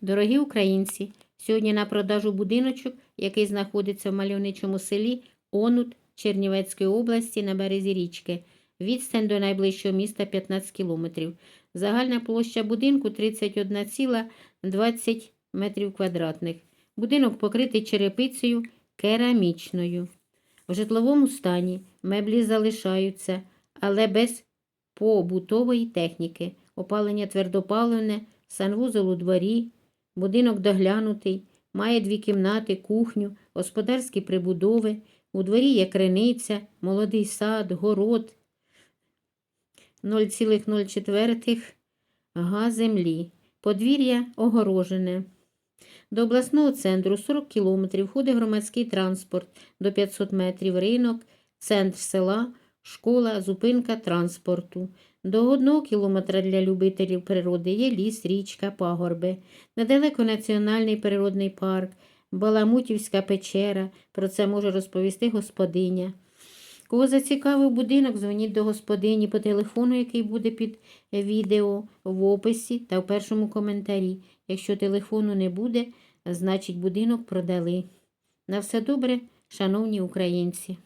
Дорогі українці, сьогодні на продажу будиночок, який знаходиться в мальовничому селі Онут Чернівецької області на березі річки. Відстань до найближчого міста 15 кілометрів. Загальна площа будинку 31,20 метрів квадратних. Будинок покритий черепицею керамічною. В житловому стані меблі залишаються, але без побутової техніки. Опалення твердопаливне, санвузол у дворі, будинок доглянутий, має дві кімнати, кухню, господарські прибудови. У дворі є криниця, молодий сад, город, 0,04 га землі. Подвір'я огорожене. До обласного центру 40 кілометрів ходить громадський транспорт до 500 метрів, ринок, центр села, школа, зупинка транспорту. До одного кілометра для любителів природи є ліс, річка, пагорби. Недалеко національний природний парк, Баламутівська печера. Про це може розповісти господиня. Кого зацікавив будинок, дзвоніть до господині по телефону, який буде під відео в описі та в першому коментарі. Якщо телефону не буде, значить будинок продали. На все добре, шановні українці.